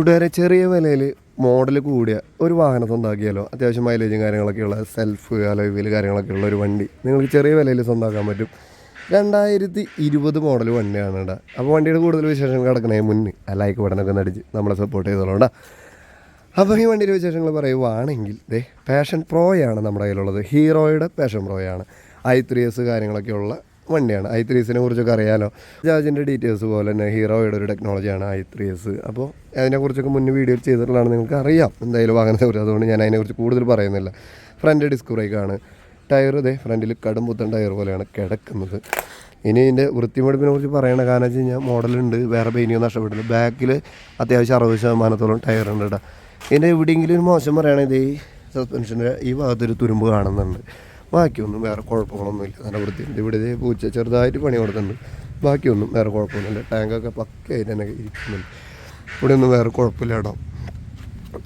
കൂട്ടുകാരെ ചെറിയ വിലയിൽ മോഡൽ കൂടിയ ഒരു വാഹനം സ്വന്തമാക്കിയാലോ അത്യാവശ്യം മൈലേജും കാര്യങ്ങളൊക്കെ ഉള്ള സെൽഫ് അലോയിൽ കാര്യങ്ങളൊക്കെ ഉള്ള ഒരു വണ്ടി നിങ്ങൾക്ക് ചെറിയ വിലയിൽ സ്വന്തമാക്കാൻ പറ്റും. രണ്ടായിരത്തി ഇരുപത് മോഡൽ വണ്ടിയാണ് കേട്ടോ. അപ്പോൾ വണ്ടിയുടെ കൂടുതൽ വിശേഷങ്ങൾ കിടക്കണേ മുന്നേ ആ ലൈക്ക് ബട്ടനൊക്കെ നടിച്ച് നമ്മളെ സപ്പോർട്ട് ചെയ്തോളൂടാ അപ്പോൾ ഈ വണ്ടിയുടെ വിശേഷങ്ങൾ പറയുവാണെങ്കിൽ ദേ പാഷൻ പ്രോയാണ് നമ്മുടെ കയ്യിലുള്ളത്. ഹീറോയുടെ പാഷൻ പ്രോയാണ് ഐ ത്രീ എസ് കാര്യങ്ങളൊക്കെ ഉള്ള വണ്ടിയാണ്. ഐ ത്രീ എസിനെ കുറിച്ചൊക്കെ അറിയാലോ. ജാജിന്റെ ഡീറ്റെയിൽസ് പോലെ തന്നെ ഹീറോയുടെ ഒരു ടെക്നോളജിയാണ് ഐ ത്രീ എസ് അപ്പോൾ അതിനെക്കുറിച്ചൊക്കെ മുന്നേ വീഡിയോ ചെയ്തിട്ടുള്ളതാണ് നിങ്ങൾക്ക് അറിയാം എന്തായാലും വാങ്ങുന്നത് കുറിച്ച് അതുകൊണ്ട് ഞാൻ അതിനെക്കുറിച്ച് കൂടുതൽ പറയുന്നില്ല. ഫ്രണ്ട് ഡിസ്ക് ബ്രേക്കാണ് ടയർ ഇതേ ഫ്രണ്ടിൽ കടും പുത്തൻ ടയർ പോലെയാണ് കിടക്കുന്നത്. ഇനി ഇതിന്റെ വൃത്തിമെടുപ്പിനെ കുറിച്ച് പറയണ കാരണം വെച്ച് കഴിഞ്ഞാൽ മോഡലുണ്ട്. വേറെ പെയിനിയോ നഷ്ടപ്പെട്ടില്ല. ബാക്കിൽ അത്യാവശ്യം അറുപത് ശതമാനത്തോളം ടയർ ഉണ്ട് ഇതിന്റെ എവിടെയെങ്കിലും ഒരു മോശം പറയുകയാണെങ്കിൽ ഈ സസ്പെൻഷന്റെ ഈ ഭാഗത്തൊരു തുരുമ്പ് കാണുന്നുണ്ട്. ബാക്കിയൊന്നും വേറെ കുഴപ്പങ്ങളൊന്നുമില്ല. നല്ല വൃത്തിയുണ്ട്. ഇവിടെ ഇതേ പൂച്ച ചെറുതായിട്ട് പണി കൊടുക്കുന്നുണ്ട്. ബാക്കിയൊന്നും വേറെ കുഴപ്പമൊന്നുമില്ല. ടാങ്കൊക്കെ പക്കയായിട്ട് തന്നെ ഇരിക്കുന്നുണ്ട്. ഇവിടെ ഒന്നും വേറെ കുഴപ്പമില്ല കേട്ടോ.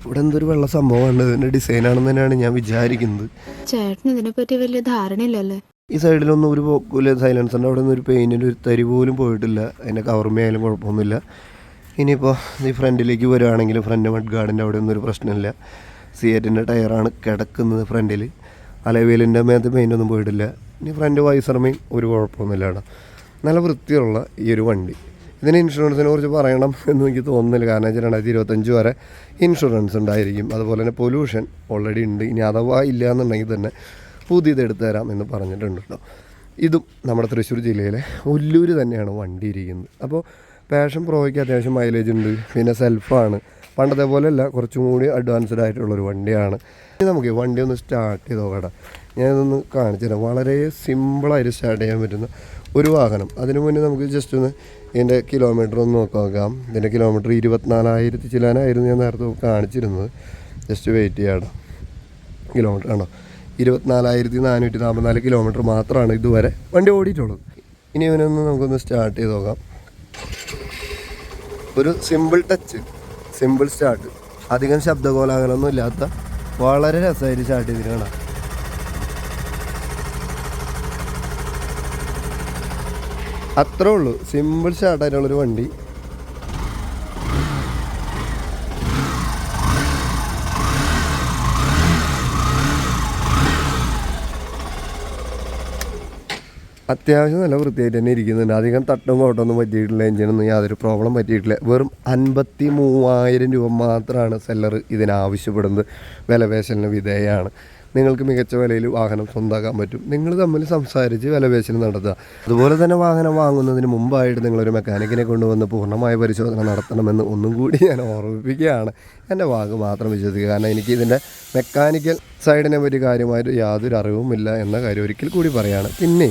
ഇവിടെ എന്തൊരു വെള്ള സംഭവമാണ്. ഇതിന്റെ ഡിസൈനാണെന്ന് തന്നെയാണ് ഞാൻ വിചാരിക്കുന്നത്. ചേട്ടന് ഇതിനെപ്പറ്റി വലിയ ധാരണയില്ലല്ലേ? ഈ സൈഡിലൊന്നും ഒരു പോക്കില്ല സൈലൻസറിന്റെ അവിടെ നിന്ന് ഒരു പെയിന്റിന്റെ ഒരു തരി പോലും പോയിട്ടില്ല. അതിന്റെ കവർമയായാലും ആയാലും കുഴപ്പമൊന്നുമില്ല. ഇനിയിപ്പോൾ ഈ ഫ്രണ്ടിലേക്ക് വരുവാണെങ്കിൽ ഫ്രണ്ട് മഡ് ഗാർഡിന്റെ അവിടെ ഒന്നും ഒരു പ്രശ്നമില്ല. സിയറ്റിന്റെ ടയറാണ് കിടക്കുന്നത് ഫ്രണ്ടിൽ അലവേലിന്റെ മേത്ത് പെയിന്റൊന്നും പോയിട്ടില്ല. ഇനി ഫ്രണ്ട് വൈസർമയും ഒരു കുഴപ്പമൊന്നുമില്ലാണ് നല്ല വൃത്തിയുള്ള ഈ ഒരു വണ്ടി. ഇതിന് ഇൻഷുറൻസിനെ കുറിച്ച് പറയണം എന്ന് എനിക്ക് തോന്നുന്നില്ല. കാരണം വെച്ചാൽ രണ്ടായിരത്തി ഇരുപത്തഞ്ച് വരെ ഇൻഷുറൻസ് ഉണ്ടായിരിക്കും. അതുപോലെ തന്നെ പൊല്യൂഷൻ ഓൾറെഡി ഉണ്ട്. ഇനി അഥവാ ഇല്ല എന്നുണ്ടെങ്കിൽ തന്നെ പുതിയത് എടുത്തു തരാം എന്ന് പറഞ്ഞിട്ടുണ്ട് കേട്ടോ. ഇതും നമ്മുടെ തൃശ്ശൂർ ജില്ലയിലെ ഒല്ലൂർ തന്നെയാണ് വണ്ടി ഇരിക്കുന്നത് അപ്പോൾ പാഷൻ പ്രോയ്ക്ക് അത്യാവശ്യം മൈലേജ് ഉണ്ട്. പിന്നെ സെൽഫാണ് പണ്ടത്തെ പോലെയല്ല കുറച്ചും കൂടി അഡ്വാൻസ്ഡ് ആയിട്ടുള്ളൊരു വണ്ടിയാണ്. ഇനി നമുക്ക് വണ്ടി ഒന്ന് സ്റ്റാർട്ട് ചെയ്ത് നോക്കട്ടെ ഞാനിതൊന്ന് കാണിച്ചു തരാം. വളരെ സിമ്പിളായിട്ട് സ്റ്റാർട്ട് ചെയ്യാൻ പറ്റുന്ന ഒരു വാഹനം. അതിനു മുന്നേ നമുക്ക് ജസ്റ്റ് ഒന്ന് ഇതിന്റെ കിലോമീറ്റർ ഒന്ന് നോക്കി നോക്കാം. ഇതിന്റെ കിലോമീറ്റർ ഇരുപത്തിനാലായിരത്തി ചിലാനായിരുന്നു ഞാൻ നേരത്തെ കാണിച്ചിരുന്നത്. ജസ്റ്റ് വെയിറ്റ് ചെയ്യാം കിലോമീറ്റർ ആണോ? ഇരുപത്തിനാലായിരത്തി നാനൂറ്റി നാൽപ്പത്തിനാല് കിലോമീറ്റർ മാത്രമാണ് ഇതുവരെ വണ്ടി ഓടിയിട്ടുള്ളത്. ഇനി ഇവനൊന്ന് നമുക്കൊന്ന് സ്റ്റാർട്ട് ചെയ്ത് നോക്കാം. ഒരു സിമ്പിൾ ടച്ച് സിമ്പിൾ സ്റ്റാർട്ട് അധികം ശബ്ദകോലാഹലമൊന്നും ഇല്ലാത്ത വളരെ രസമായിട്ട് സ്റ്റാർട്ട് ചെയ്തിരിക്കണം അത്രേ ഉള്ളൂ. സിമ്പിൾ സ്റ്റാർട്ടായിട്ടുള്ളൊരു വണ്ടി. അത്യാവശ്യം നല്ല വൃത്തിയായിട്ട് തന്നെ ഇരിക്കുന്നുണ്ട്. അധികം തട്ടും കോട്ടൊന്നും പറ്റിയിട്ടില്ല. എഞ്ചിനൊന്നും യാതൊരു പ്രോബ്ലം പറ്റിയിട്ടില്ല. വെറും അൻപത്തി മൂവായിരം രൂപ മാത്രമാണ് സെല്ലർ ഇതിനാവശ്യപ്പെടുന്നത്. വിലപേശലിന് വിധേയമാണ് നിങ്ങൾക്ക് മികച്ച വിലയിൽ വാഹനം സ്വന്തമാക്കാൻ പറ്റും. നിങ്ങൾ തമ്മിൽ സംസാരിച്ച് വിലപേശൽ നടത്തുക. അതുപോലെ തന്നെ വാഹനം വാങ്ങുന്നതിന് മുമ്പായിട്ട് നിങ്ങളൊരു മെക്കാനിക്കിനെ കൊണ്ടുവന്ന് പൂർണമായ പരിശോധന നടത്തണമെന്ന് ഒന്നും കൂടി ഞാൻ ഓർമ്മിപ്പിക്കുകയാണ്. എന്റെ വാക്ക് മാത്രം വിശ്വസിക്കുക. കാരണം എനിക്ക് ഇതിന്റെ മെക്കാനിക്കൽ സൈഡിനെ പറ്റി കാര്യമായിട്ട് യാതൊരു അറിവുമില്ല എന്ന കാര്യം ഒരിക്കൽ കൂടി പറയുകയാണ് പിന്നെ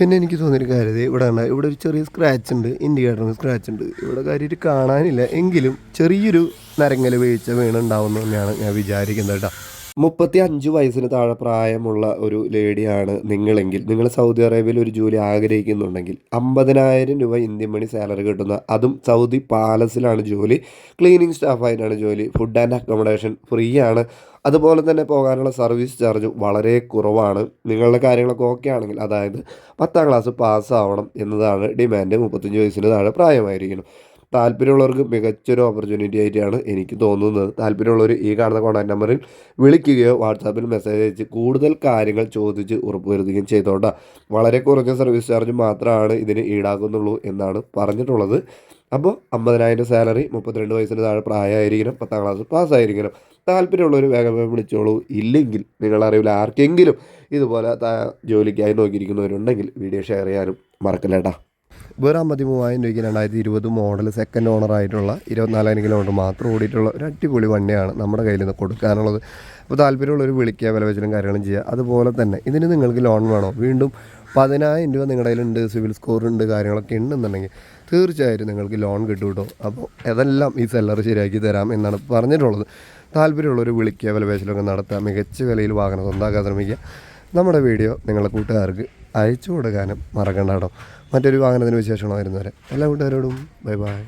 പിന്നെ എനിക്ക് തോന്നിയൊരു കാര്യം ഇവിടെ ഉണ്ട് ഇവിടെ ഒരു ചെറിയ സ്ക്രാച്ച് ഉണ്ട് ഇൻഡിക്കേറ്ററിന് സ്ക്രാച്ച് ഉണ്ട്. ഇവിടെ കാര്യമായിട്ട് കാണാനില്ല എങ്കിലും ചെറിയൊരു നരങ്ങൽ വീഴ്ച വീണുണ്ടാവുമെന്ന് തന്നെയാണ് ഞാൻ വിചാരിക്കുന്നത് കേട്ടോ. മുപ്പത്തി അഞ്ച് വയസ്സിന് താഴെ പ്രായമുള്ള ഒരു ലേഡിയാണ് നിങ്ങളെങ്കിൽ നിങ്ങൾ സൗദി അറേബ്യയിൽ ഒരു ജോലി ആഗ്രഹിക്കുന്നുണ്ടെങ്കിൽ അമ്പതിനായിരം രൂപ ഇന്ത്യൻ മണി സാലറി കിട്ടുന്ന അതും സൗദി പാലസിലാണ് ജോലി ക്ലീനിങ് സ്റ്റാഫായിട്ടാണ് ജോലി ഫുഡ് ആൻഡ് അക്കോമഡേഷൻ ഫ്രീ ആണ് അതുപോലെ തന്നെ പോകാനുള്ള സർവീസ് ചാർജ് വളരെ കുറവാണ്. നിങ്ങളുടെ കാര്യങ്ങളൊക്കെ ഓക്കെ ആണെങ്കിൽ അതായത് പത്താം ക്ലാസ് പാസ്സാവണം എന്നതാണ് ഡിമാൻഡ്. മുപ്പത്തഞ്ച് വയസ്സിന് താഴെ പ്രായമായിരിക്കണം താല്പര്യമുള്ളവർക്ക് മികച്ചൊരു ഓപ്പർച്യൂണിറ്റി ആയിട്ടാണ് എനിക്ക് തോന്നുന്നത്. താല്പര്യമുള്ളവർ ഈ കാണുന്ന കോൺടാക്ട് നമ്പറിൽ വിളിക്കുകയോ വാട്സാപ്പിൽ മെസ്സേജ് അയച്ച് കൂടുതൽ കാര്യങ്ങൾ ചോദിച്ച് ഉറപ്പുവരുത്തുകയും ചെയ്തോണ്ട. വളരെ കുറഞ്ഞ സർവീസ് ചാർജ് മാത്രമാണ് ഇതിന് ഈടാക്കുന്നുള്ളൂ എന്നാണ് പറഞ്ഞിട്ടുള്ളത്. അപ്പോൾ അമ്പതിനായിരം സാലറി മുപ്പത്തിരണ്ട് വയസ്സിന് താഴെ പ്രായമായിരിക്കണം പത്താം ക്ലാസ് പാസ്സായിരിക്കണം. താല്പര്യമുള്ളവർ വേഗം വിളിച്ചോളൂ. ഇല്ലെങ്കിൽ നിങ്ങളറിയില്ല ആർക്കെങ്കിലും ഇതുപോലെ ജോലിക്കായി നോക്കിയിരിക്കുന്നവരുണ്ടെങ്കിൽ വീഡിയോ ഷെയർ ചെയ്യാനും മറക്കല്ലേട്ടാ. വെറും അമ്പത്തി രൂപയ്ക്ക് രണ്ടായിരത്തി ഇരുപത് മോഡൽ സെക്കൻഡ് ഓണർ ആയിട്ടുള്ള ഇരുപത്തിനാലായിരം കിലോമീറ്റർ മാത്രം ഓടിയിട്ടുള്ള ഒരു അടിപൊളി വണ്ടിയാണ് നമ്മുടെ കയ്യിൽ നിന്ന് കൊടുക്കാനുള്ളത്. അപ്പോൾ താല്പര്യമുള്ളവർ വിളിക്കുക വില വെച്ചിലും കാര്യങ്ങളും ചെയ്യുക. അതുപോലെ തന്നെ ഇതിന് നിങ്ങൾക്ക് ലോൺ വേണോ? വീണ്ടും പതിനായിരം രൂപ നിങ്ങളുടെ കയ്യിലുണ്ട് സിവിൽ സ്കോറുണ്ട് കാര്യങ്ങളൊക്കെ ഉണ്ടെന്നുണ്ടെങ്കിൽ തീർച്ചയായിട്ടും നിങ്ങൾക്ക് ലോൺ കിട്ടും കേട്ടോ. അപ്പോൾ അതെല്ലാം ഈ സെല്ലർ ശരിയാക്കി തരാം എന്നാണ് പറഞ്ഞിട്ടുള്ളത്. താല്പര്യമുള്ളവർ വിളിക്കുക വില പേശലൊക്കെ നടത്തുക മികച്ച വിലയിൽ വാഹനം സ്വന്തമാക്കാൻ ശ്രമിക്കുക. നമ്മുടെ വീഡിയോ നിങ്ങളുടെ കൂട്ടുകാർക്ക് അയച്ചു കൊടുക്കാനും മറക്കണ്ട കേട്ടോ. മറ്റൊരു വാഹനത്തിന് വിശേഷമാണോ വരെ. എല്ലാ കൂട്ടുകാരോടും ബൈ ബൈ.